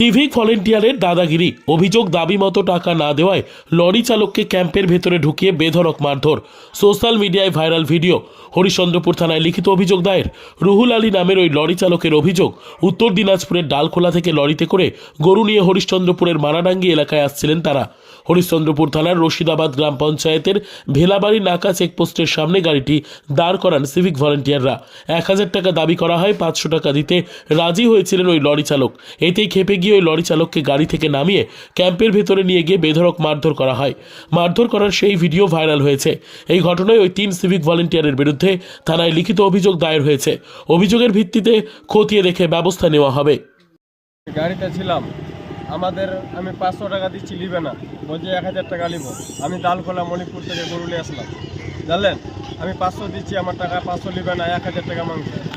Civic ভলেন্টিয়ারের দাদাগিরি। অভিযোগ দাবি মতো টাকা না দেওয়ায় লরি চালককে ক্যাম্পের ভেতরে ঢুকিয়ে বেধরক মারধর। সোশ্যাল মিডিয়ায় ভাইরাল ভিডিও। হরিশ্চন্দ্রপুর থানায় লিখিত অভিযোগ দায়ের। রুহুল আলী নামের ওই লরি চালকের অভিযোগ উত্তর দিনাজপুরের ডালখোলা থেকে লরিতে করে গরু নিয়ে হরিশ্চন্দ্রপুরের মারাডাঙ্গি এলাকায় আসছিলেন তারা। হরিশ্চন্দ্রপুর থানার রশিদাবাদ গ্রাম পঞ্চায়েতের ভেলাবাড়ি নাকা চেকপোস্টের সামনে গাড়িটি দাঁড় করান সিভিক ভলেন্টিয়াররা। এক হাজার টাকা দাবি করা হয়, পাঁচশো টাকা দিতে রাজি হয়েছিলেন ওই লরি চালক। এতেই খেপে গিয়ে ওই লরি চালককে গাড়ি থেকে নামিয়ে ক্যাম্পের ভেতরে নিয়ে গিয়ে বেধড়ক মারধর করা হয়। মারধর করার সেই ভিডিও ভাইরাল হয়েছে। এই ঘটনায় ওই তিন সিভিক ভলেন্টিয়ারের বিরুদ্ধে থানায় লিখিত অভিযোগ দায়ের হয়েছে। অভিযোগের ভিত্তিতে খতিয়ে দেখে ব্যবস্থা নেওয়া হবে। গাড়িতে ছিলাম। আমাদের আমি পাঁচশো টাকা দিচ্ছি নিবে না। বলছে এক হাজার টাকা নিব আমি দালখোলা মণিপুর থেকে গরু নিয়ে আসলাম। জানলেন? আমি পাঁচশো দিচ্ছি, আমার টাকা পাঁচশো নিবে না, এক হাজার টাকা মাংস।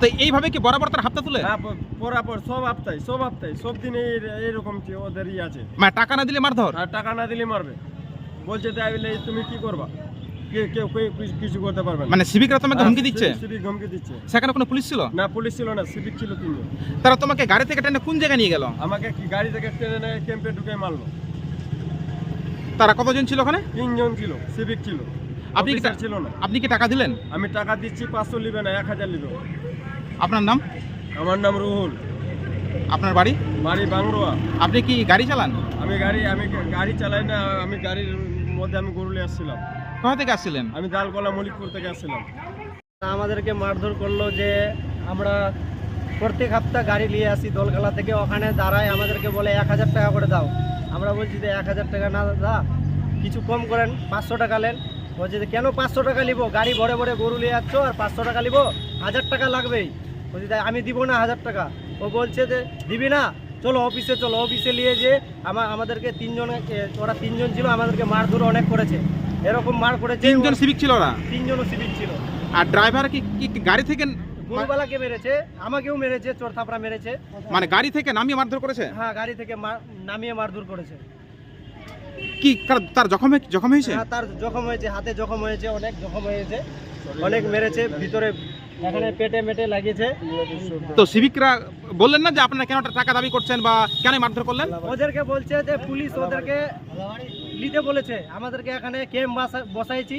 তো এইভাবে কি বরাবর তার হাতটা তুলে? হ্যাঁ, পরাপর সব আপতাই সব আপতাই সব দিনে এই- এইরকম কি ওদের ই আছে। মানে টাকা না দিলে মারধর? আর টাকা না দিলে মারবে। বলছে তাই তুমি কি করবা? কেউ কিছু- করতে পারবে মানে সিভিকরা তোমাকে হুমকি দিচ্ছে? সিভিক হুমকি দিচ্ছে। সেখানে কোনো পুলিশ ছিল? না পুলিশ ছিল না সিভিক ছিল তিনজন। তারা তোমাকে গাড়ি থেকে টেনে কোন জায়গায় নিয়ে গেল? আমাকে কি গাড়ি থেকে ক্যাম্পে ঢুকে মারলো? তারা কতজন ছিল ওখানে? তিনজন ছিল সিভিক ছিল। আপনি কি ছিল না। আপনি কি টাকা দিলেন? আমি টাকা দিচ্ছি পাঁচশো নিবে না এক হাজার নিবে। আপনার নাম? আমার নাম রুহুল। আপনার বাড়ি? বাড়ি বাংরোয়া। আপনি কি গাড়ি চালান? আমি গাড়ি আমি গাড়ি চালাই না আমি গাড়ির মধ্যে আমি গরুলে আসছিলাম। কোথা থেকে আসছিলেন? আমি দালকলা মলিকপুর থেকে আসছিলাম। আমাদেরকে মারধর করল যে আমরা প্রত্যেক সপ্তাহ গাড়ি নিয়ে আসি দোলখালা থেকে। ওখানে দাঁড়ায় আমাদেরকে বলে এক হাজার টাকা করে দাও। আমরা বলছি যে এক হাজার টাকা না দা কিছু কম করেন পাঁচশো টাকা নেন। বলছি যে কেন পাঁচশো টাকা নিবো? গাড়ি ভরে ভরে গরু নিয়ে যাচ্ছ আর পাঁচশো টাকা নিবো? হাজার টাকা লাগবেই। বলছি তাই আমি দিব না হাজার টাকা। ও বলছে যে দিবি না চলো অফিসে চলো। অফিসে নিয়ে যে আমার আমাদেরকে তিনজন ওরা তিনজন ছিল আমাদেরকে মার মারধর অনেক করেছে। এরকম মার করেছে তিনজন সিভিক ছিল ওরা? তিনজনও সিভিল ছিল। আর ড্রাইভার কি কি গাড়ি থেকে গরুবালাকে মেরেছে আমাকেও মেরেছে চোর থাপড়া মেরেছে। মানে গাড়ি থেকে নামিয়ে মারধর করেছে? হ্যাঁ গাড়ি থেকে নামিয়ে মারধর করেছে। কি কার- তার জখম জখম হয়েছে? হ্যাঁ তার জখম হয়েছে হাতে জখম হয়েছে অনেক জখম হয়েছে অনেক মেরেছে ভিতরে এখানে পেটে মেটে লাগিয়েছে। তো সিভিকরা বললেন না যে আপনারা কেন টাকা দাবি করছেন বা কেন মারধর করলেন? ওদেরকে বলছে যে পুলিশ ওদেরকে নিতে বলেছে। আমাদেরকে এখানে ক্যাম্প বসাইছি।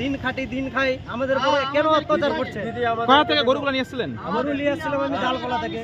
দিন খাটি দিন খাই আমাদের উপরে কেন অত্যাচার করছে? কোথা থেকে গরুগুলো নিয়ে এসেছিলেন? গরু নিয়ে আসছিলাম আমি দালকোলা থেকে।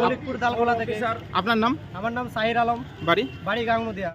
মলিকপুর দালকোলা থেকে। আপনার নাম? আমার নাম সাহির আলম। বাড়ি? বাড়ি গাংনদিয়া